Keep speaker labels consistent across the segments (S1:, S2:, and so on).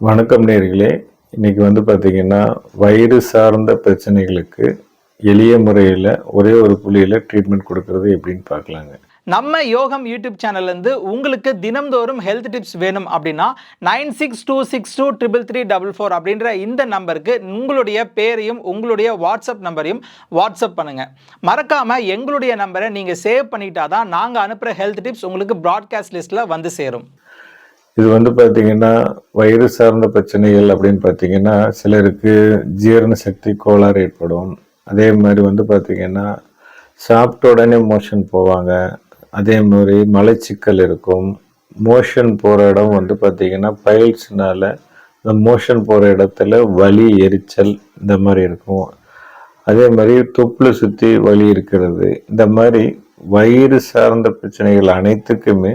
S1: வணக்கம் நேர்களே. இன்றைக்கி வந்து பார்த்திங்கன்னா வயிறு சார்ந்த பிரச்சனைகளுக்கு எளிய முறையில் ஒரே ஒரு புள்ளியில் ட்ரீட்மெண்ட் கொடுக்கறது எப்படின்னு பார்க்கலாங்க.
S2: நம்ம யோகம் யூடியூப் சேனல்லேருந்து உங்களுக்கு தினம்தோறும் ஹெல்த் டிப்ஸ் வேணும் அப்படின்னா nine six two six two triple three double four அப்படின்ற இந்த நம்பருக்கு உங்களுடைய பேரையும் உங்களுடைய வாட்ஸ்அப் நம்பரையும் வாட்ஸ்அப் பண்ணுங்கள் மறக்காமல் எங்களுடைய நம்பரை நீங்கள் சேவ் பண்ணிட்டா தான் நாங்கள் அனுப்புகிற ஹெல்த் டிப்ஸ் உங்களுக்கு ப்ராட்காஸ்ட் லிஸ்ட்டில் வந்து சேரும்.
S1: இது வந்து பார்த்தீங்கன்னா வயிறு சார்ந்த பிரச்சனைகள் அப்படின்னு பார்த்தீங்கன்னா சிலருக்கு ஜீரண சக்தி கோளாறு ஏற்படும். அதே மாதிரி வந்து பார்த்தீங்கன்னா சாப்பிட்ட உடனே மோஷன் போவாங்க. அதே மாதிரி மலைச்சிக்கல் இருக்கும். மோஷன் போகிற இடம் வந்து பார்த்தீங்கன்னா பைல்ஸ்னால இந்த மோஷன் போகிற இடத்துல வலி எரிச்சல் இந்த மாதிரி இருக்கும். அதே மாதிரி தொப்புளை சுற்றி வலி இருக்கிறது. இந்த மாதிரி வயிறு சார்ந்த பிரச்சனைகள் அனைத்துக்குமே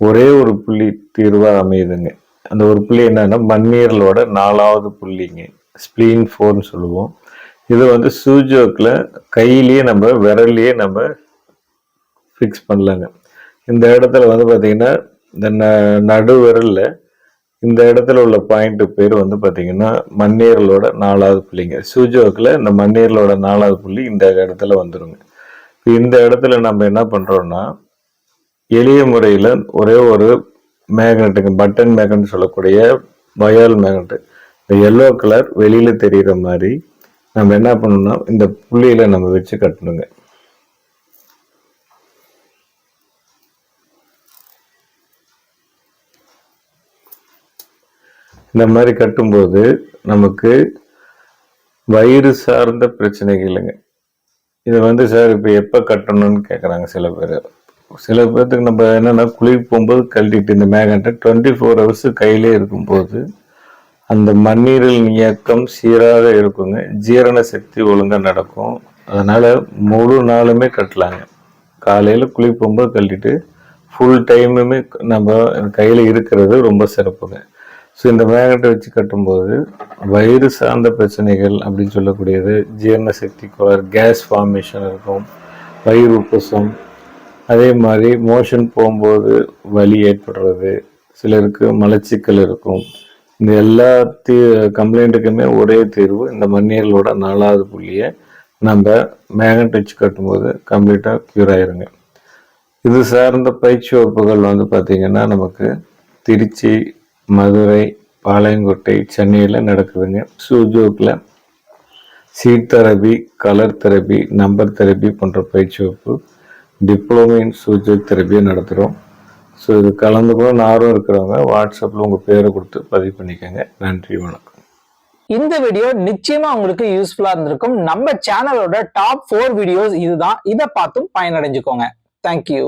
S1: ஒரே ஒரு புள்ளி தீர்வாக அமையுதுங்க. அந்த ஒரு புள்ளி என்னன்னா மண்ணீரலோட நாலாவது புள்ளிங்க. ஸ்ப்ளீன் ஃபோர்னு சொல்லுவோம். இது வந்து சூஜோக்கில் கையிலேயே நம்ம விரல்லையே நம்ம ஃபிக்ஸ் பண்ணலாங்க. இந்த இடத்துல வந்து பார்த்தீங்கன்னா இந்த ந நடு விரல்ல இந்த இடத்துல உள்ள பாயிண்ட்டு பேர் வந்து பார்த்தீங்கன்னா மண்ணீரலோட நாலாவது புள்ளிங்க. சூஜோக்கில் இந்த மண்ணீரலோட நாலாவது புள்ளி இந்த இடத்துல வந்துடுங்க இப்போ இந்த இடத்துல நம்ம என்ன பண்ணுறோன்னா எளிய முறையில் ஒரே ஒரு மேக்னெட்டுங்க பட்டன் மேக்னெட் சொல்லக்கூடிய பயால் மேக்னெட்டு இந்த எல்லோ கலர் வெளியில் தெரிகிற மாதிரி நம்ம என்ன பண்ணணும்னா இந்த புள்ளியில் நம்ம வச்சு கட்டணுங்க. இந்த மாதிரி கட்டும்போது நமக்கு வயிறு சார்ந்த பிரச்சனைகள் இல்லைங்க. இது வந்து சார் இப்போ எப்போ கட்டணும்னு கேட்குறாங்க சில பேர். சில பேர்த்துக்கு நம்ம என்னென்னா குளிர் போகும்போது கழட்டிட்டு இந்த மேகன்ட்டை டுவெண்ட்டி ஃபோர் ஹவர்ஸ் கையிலே இருக்கும்போது அந்த மண்ணீரல் இயக்கம் சீராக இருக்குங்க. ஜீரண சக்தி ஒழுங்காக நடக்கும். அதனால் முழு நாளுமே கட்டலாங்க. காலையில் குளிர் போகும்போது கழட்டிட்டு ஃபுல் டைமுமே நம்ம கையில் இருக்கிறது ரொம்ப சிறப்புங்க. ஸோ இந்த மேகட்டை வச்சு கட்டும்போது வயிறு சார்ந்த பிரச்சனைகள் அப்படின்னு சொல்லக்கூடியது ஜீரண சக்தி கோளாறு கேஸ் ஃபார்மேஷன் இருக்கும் வயிறு உப்பசம் அதே மாதிரி மோஷன் போகும்போது வலி ஏற்படுறது சிலருக்கு மலச்சிக்கல் இருக்கும். இந்த எல்லா தீ கம்ப்ளைண்ட்டுக்குமே ஒரே தீர்வு இந்த மண்ணீரலோட நாலாவது புள்ளியை நம்ம மேகட் வச்சு கட்டும்போது கம்ப்ளீட்டாக க்யூர் ஆயிருங்க. இது சார்ந்த பயிற்சி வகுப்புகள் வந்து பார்த்திங்கன்னா நமக்கு திருச்சி மதுரை பாளையங்கோட்டை சென்னையில் நடக்குதுங்க. சூஜூக்கில் seed therapy colour therapy number therapy போன்ற பயிற்சி வகுப்பு டிப்ளமோ இன் சூஜோக் தெரபியை நடத்துகிறோம் ஸோ இது கலந்துக்கணும் ஆர்வம் இருக்கிறவங்க வாட்ஸ்அப்பில் உங்கள் பேரை கொடுத்து பதிவு பண்ணிக்கோங்க. நன்றி வணக்கம்.
S2: இந்த வீடியோ நிச்சயமா உங்களுக்கு யூஸ்ஃபுல்லா இருந்திருக்கும். நம்ம சேனலோட டாப் ஃபோர் வீடியோஸ் இதுதான். இதை பார்த்தும் பயனடைஞ்சுக்கோங்க. தேங்க்யூ